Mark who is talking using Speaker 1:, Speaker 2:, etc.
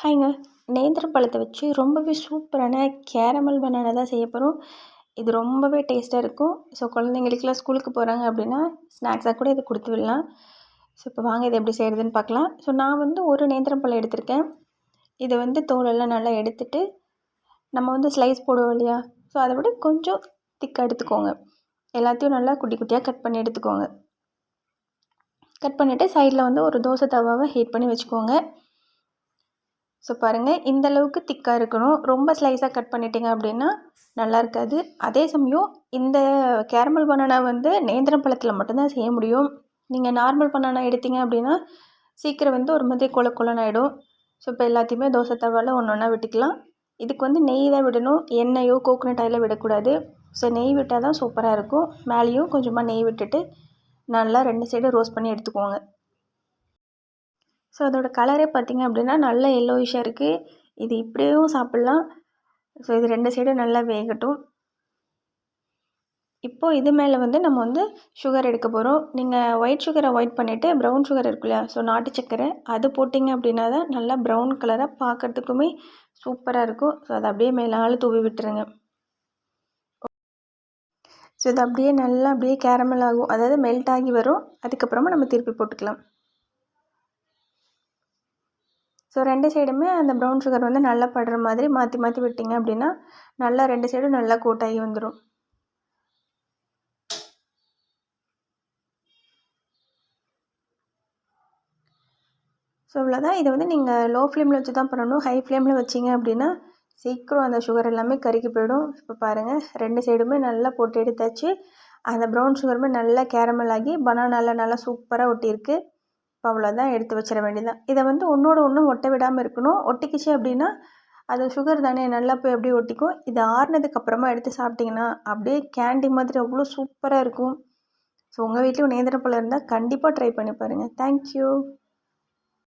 Speaker 1: ஹாய்ங்க. நேந்திரம் பழத்தை வச்சு ரொம்பவே சூப்பரான கேரமல் பனானா தான் செய்ய போகிறோம் இது ரொம்பவே டேஸ்ட்டாக இருக்கும். ஸோ குழந்தைங்களுக்குலாம் ஸ்கூலுக்கு போகிறாங்க அப்படின்னா ஸ்நாக்ஸாக கூட இதை கொடுத்து விடலாம். ஸோ இப்போ வாங்க இதை எப்படி செய்கிறதுன்னு பார்க்கலாம். ஸோ நான் வந்து ஒரு நேந்திரம் பழம் எடுத்திருக்கேன். இதை வந்து தோலெல்லாம் நல்லா எடுத்துட்டு நம்ம வந்து ஸ்லைஸ் போடுவோம் இல்லையா? ஸோ அதை விட கொஞ்சம் திக்காக எடுத்துக்கோங்க. எல்லாத்தையும் நல்லா குட்டி குட்டியாக கட் பண்ணி எடுத்துக்கோங்க. கட் பண்ணிவிட்டு சைடில் வந்து ஒரு தோசை தவாவை ஹீட் பண்ணி வச்சுக்கோங்க. ஸோ பாருங்கள் இந்த அளவுக்கு திக்காக இருக்கணும். ரொம்ப ஸ்லைஸாக கட் பண்ணிட்டீங்க அப்படின்னா நல்லா இருக்காது. அதே சமயம் இந்த கேரமல் பனானா வந்து நேந்திரம் பழத்தில் மட்டும்தான் செய்ய முடியும். நீங்கள் நார்மல் பனானா எடுத்தீங்க அப்படின்னா சீக்கிரம் வந்து ஒரு மாதிரி கொல கொலன்னு ஆகிடும் ஸோ இப்போ எல்லாத்தையுமே தோசை தவாவில் ஒன்று ஒன்றா விட்டுக்கலாம். இதுக்கு வந்து நெய் தான் விடணும். எண்ணெயோ கோகோனட் ஆயிலோ விடக்கூடாது. ஸோ நெய் விட்டால் தான் சூப்பராக இருக்கும். மேலேயும் கொஞ்சமாக நெய் விட்டுட்டு நல்லா ரெண்டு சைடும் ரோஸ்ட் பண்ணி எடுத்துக்கோங்க. ஸோ அதோடய கலரே பார்த்திங்க அப்படின்னா நல்ல எல்லோயிஷாக இருக்குது இது இப்படியும் சாப்பிட்லாம். ஸோ இது ரெண்டு சைடும் நல்லா வேகட்டும். இப்போது இது மேலே வந்து நம்ம வந்து சுகர் எடுக்க போகிறோம் நீங்கள் ஒயிட் சுகரை அவாய்ட் பண்ணிவிட்டு ப்ரௌன் சுகர் இருக்கு இல்லையா ஸோ நாட்டு சக்கரை அது போட்டிங்க அப்படின்னா தான் நல்லா ப்ரௌன் கலராக பார்க்குறதுக்குமே சூப்பராக இருக்கும். ஸோ அதை அப்படியே மேலால் தூவி விட்டுருங்க. ஸோ இது அப்படியே நல்லா அப்படியே கேரமல் ஆகும். அதாவது மெல்ட் ஆகி வரும். அதுக்கப்புறமா நம்ம திருப்பி போட்டுக்கலாம். ஸோ ரெண்டு சைடுமே அந்த ப்ரௌன் சுகர் வந்து நல்லா படுற மாதிரி மாற்றி மாற்றி விட்டிங்க அப்படின்னா நல்லா ரெண்டு சைடும் நல்லா கூட்டாகி வந்துடும் ஸோ இவ்வளோதான் இதை வந்து நீங்கள் லோ ஃப்ளேமில் வச்சு தான் பண்ணணும். ஹை ஃப்ளேமில் வச்சிங்க அப்படின்னா சீக்கிரம் அந்த சுகர் எல்லாமே கருகி போயிடும். இப்போ பாருங்கள் ரெண்டு சைடுமே நல்லா போட்டு எடுத்தாச்சு. அந்த ப்ரௌன் சுகருமே நல்லா கேரமல் ஆகி பனானாவில் நல்லா சூப்பராக ஒட்டியிருக்கு. இப்போ அவ்வளோதான் எடுத்து வச்சிட வேண்டியதான் இதை வந்து ஒன்றோட ஒன்று ஒட்ட விடாமல் இருக்கணும். ஒட்டிக்கிச்சு அப்படின்னா அது சுகர் தானே நல்லா போய் அப்படியே ஒட்டிக்கும். இது ஆறுனதுக்கப்புறமா எடுத்து சாப்பிட்டிங்கன்னா அப்படியே கேண்டி மாதிரி அவ்வளோ சூப்பராக இருக்கும். ஸோ உங்கள் வீட்லேயும் நேந்திரப்பழம் இருந்தால் கண்டிப்பாக ட்ரை பண்ணி பாருங்கள் தேங்க்யூ